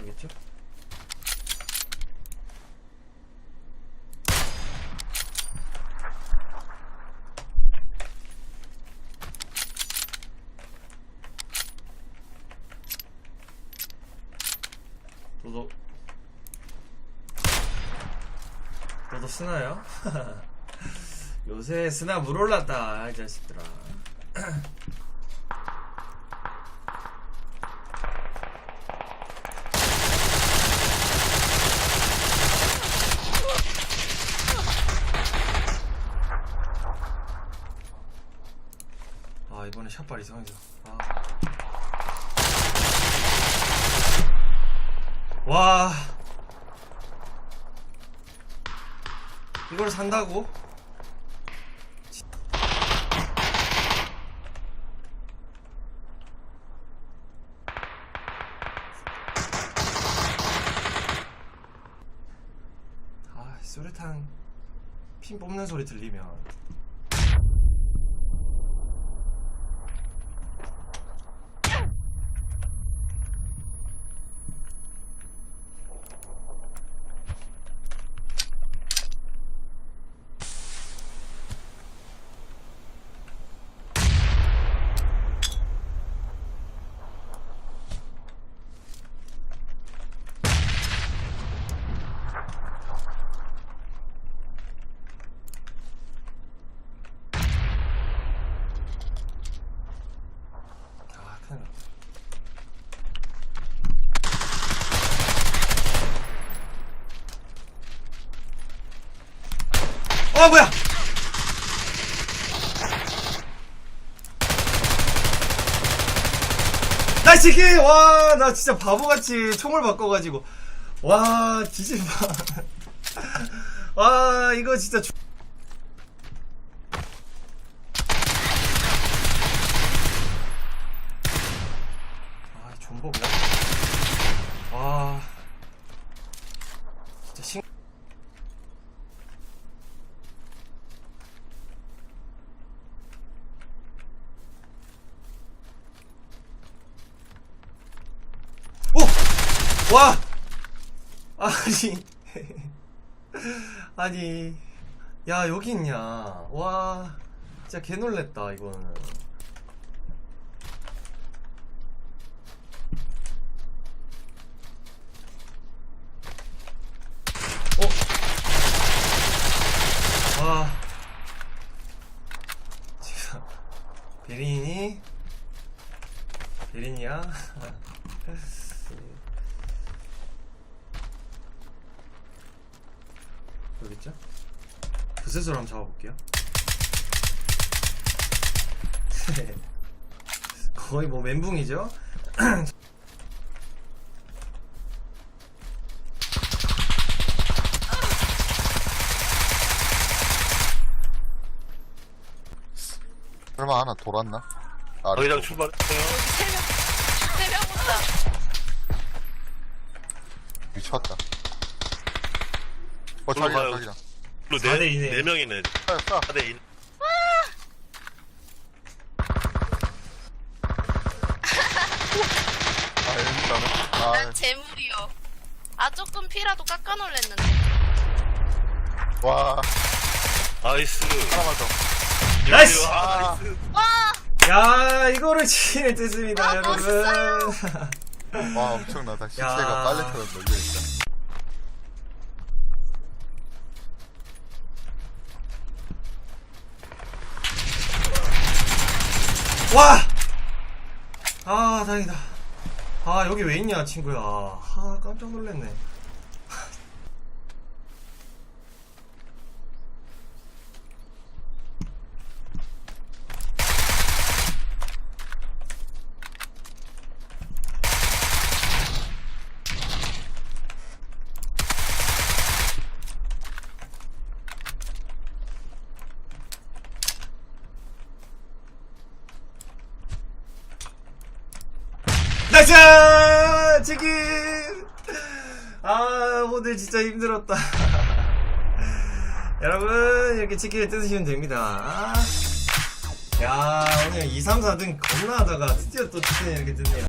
알겠죠? 너도 스나요? 요새 스나 물 올랐다 이 자식들아 아 이번에 샷발 이상해서 아. 와 이걸 산다고? 아 수류탄 핀 뽑는 소리 들리면 어 뭐야 나이스 킬! 와, 나 진짜 바보같이 총을 바꿔가지고. 와, 뒤집어. 와, 이거 진짜. 주- 아, 존버구나. 와. 진짜 신. 오! 와! 아니. 아니. 야, 여기 있냐. 와. 진짜 개 놀랬다, 이거는. 어? 와. 지금, 베린이? 베린이야? 여기 있죠? 부스스로 한번 잡아볼게요. 거의 뭐 멘붕이죠? 설마 하나 돌았나? 아, 저희랑 출발했어요. 세명 온다. 미쳤다. 어, 가요. 자기다. 로대 네, 이네. 네 명이네. 쏴, 쏴. 4대 2. 아, 일단은. 아, 난 재물이요. 아 조금 피라도 깎아 놀랬는데. 와, 나이스. 하나만 더. 나이스! 아, 나이스. 와 야, 이거를 치네 뜻입니다, 아, 여러분. 와, 엄청나다. 시체가 야. 빨래처럼 널려있다. 와! 아, 다행이다. 아, 여기 왜 있냐, 친구야. 아, 깜짝 놀랐네. 나이스! 치킨! 아, 오늘 진짜 힘들었다. 여러분 이렇게 치킨을 뜯으시면 됩니다 아. 야 오늘 2, 3, 4등 겁나 하다가 드디어 또 치킨을 이렇게 뜯네요